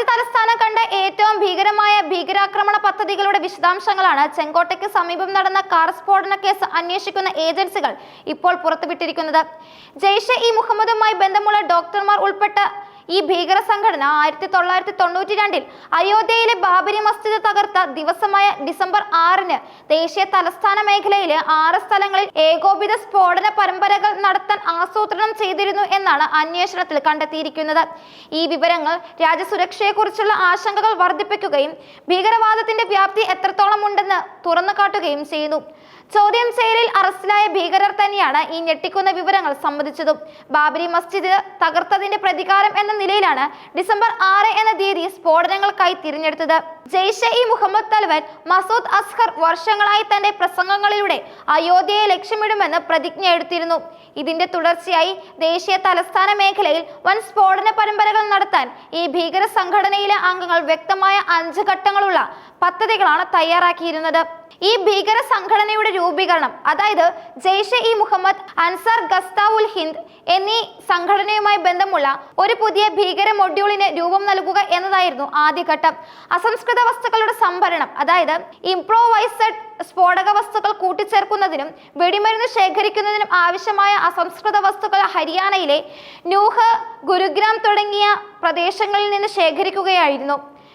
രാജ്യ തലസ്ഥാനം കണ്ട ഏറ്റവും ഭീകരമായ ഭീകരാക്രമണ പദ്ധതികളുടെ വിശദാംശങ്ങളാണ് ചെങ്കോട്ടയ്ക്ക് സമീപം നടന്ന കാർ സ്ഫോടന കേസ് അന്വേഷിക്കുന്ന ഏജൻസികൾ ഇപ്പോൾ പുറത്തുവിട്ടിരിക്കുന്നത്. ജെയ്ഷെ ഇ മുഹമ്മദുമായി ബന്ധമുള്ള ഡോക്ടർമാർ ഉൾപ്പെട്ട ഈ ഭീകര സംഘടന ആയിരത്തി തൊള്ളായിരത്തി തൊണ്ണൂറ്റി രണ്ടിൽ അയോധ്യയിലെ ബാബരി മസ്ജിദ് തകർത്ത ദിവസമായ ഡിസംബർ ആറിന് ദേശീയ തലസ്ഥാന മേഖലയിലെ ആറ് സ്ഥലങ്ങളിൽ ഏകോപിത സ്ഫോടന പരമ്പരകൾ നടത്താൻ ആസൂത്രണം ചെയ്തിരുന്നു എന്നാണ് അന്വേഷണത്തിൽ കണ്ടെത്തിയിരിക്കുന്നത്. ഈ വിവരങ്ങൾ രാജ്യസുരക്ഷയെക്കുറിച്ചുള്ള ആശങ്കകൾ വർദ്ധിപ്പിക്കുകയും ഭീകരവാദത്തിന്റെ വ്യാപ്തി എത്രത്തോളം ഉണ്ടെന്ന് തുറന്നു കാട്ടുകയും ചെയ്യുന്നു. ചോദ്യം ചെയ്യലിൽ തന്നെയാണ് ഈ ഞെട്ടിക്കുന്ന വിവരങ്ങൾ സമ്മതിച്ചതും ബാബരി മസ്ജിദ് തകർത്തതിന്റെ പ്രതികാരം എന്ന നിലയിലാണ് ഡിസംബർ ആറ് എന്ന തീയതി സ്ഫോടനങ്ങൾക്കായി തിരഞ്ഞെടുത്തത്. ജെയ്ഷെ ഇ മുഹമ്മദ് തലവൻ മസൂദ് അസ്ഹർ വർഷങ്ങളായി തന്റെ പ്രസംഗങ്ങളിലൂടെ അയോധ്യയെ ലക്ഷ്യമിടുമെന്ന് പ്രതിജ്ഞ എടുത്തിരുന്നു. ഇതിന്റെ തുടർച്ചയായി ദേശീയ തലസ്ഥാന മേഖലയിൽ വൻ സ്ഫോടന പരമ്പരകൾ നടത്താൻ ഈ ഭീകര സംഘടനയിലെ അംഗങ്ങൾ വ്യക്തമായ അഞ്ച് ഘട്ടങ്ങളുള്ള പദ്ധതികളാണ് തയ്യാറാക്കിയിരുന്നത്. ഈ ഭീകര സംഘടനയുടെ രൂപീകരണം അതായത് ജെയ്ഷെ ഇ മുഹമ്മദ് അൻസാർ ഗസ്താവുൽ ഹിന്ദ് എന്നീ സംഘടനയുമായി ബന്ധമുള്ള ഒരു പുതിയ ഭീകര മൊഡ്യൂളിന് രൂപം നൽകുക എന്നതായിരുന്നു ആദ്യഘട്ടം. അസംസ്കൃത വസ്തുക്കളുടെ സംഭരണം അതായത് ഇംപ്രോവൈസഡ് സ്ഫോടക വസ്തുക്കൾ കൂട്ടിച്ചേർക്കുന്നതിനും വെടിമരുന്ന് ശേഖരിക്കുന്നതിനും ആവശ്യമായ അസംസ്കൃത വസ്തുക്കൾ ഹരിയാനയിലെ നൂഹ് ഗുരുഗ്രാം തുടങ്ങിയ പ്രദേശങ്ങളിൽ നിന്ന് ശേഖരിക്കുകയായിരുന്നു.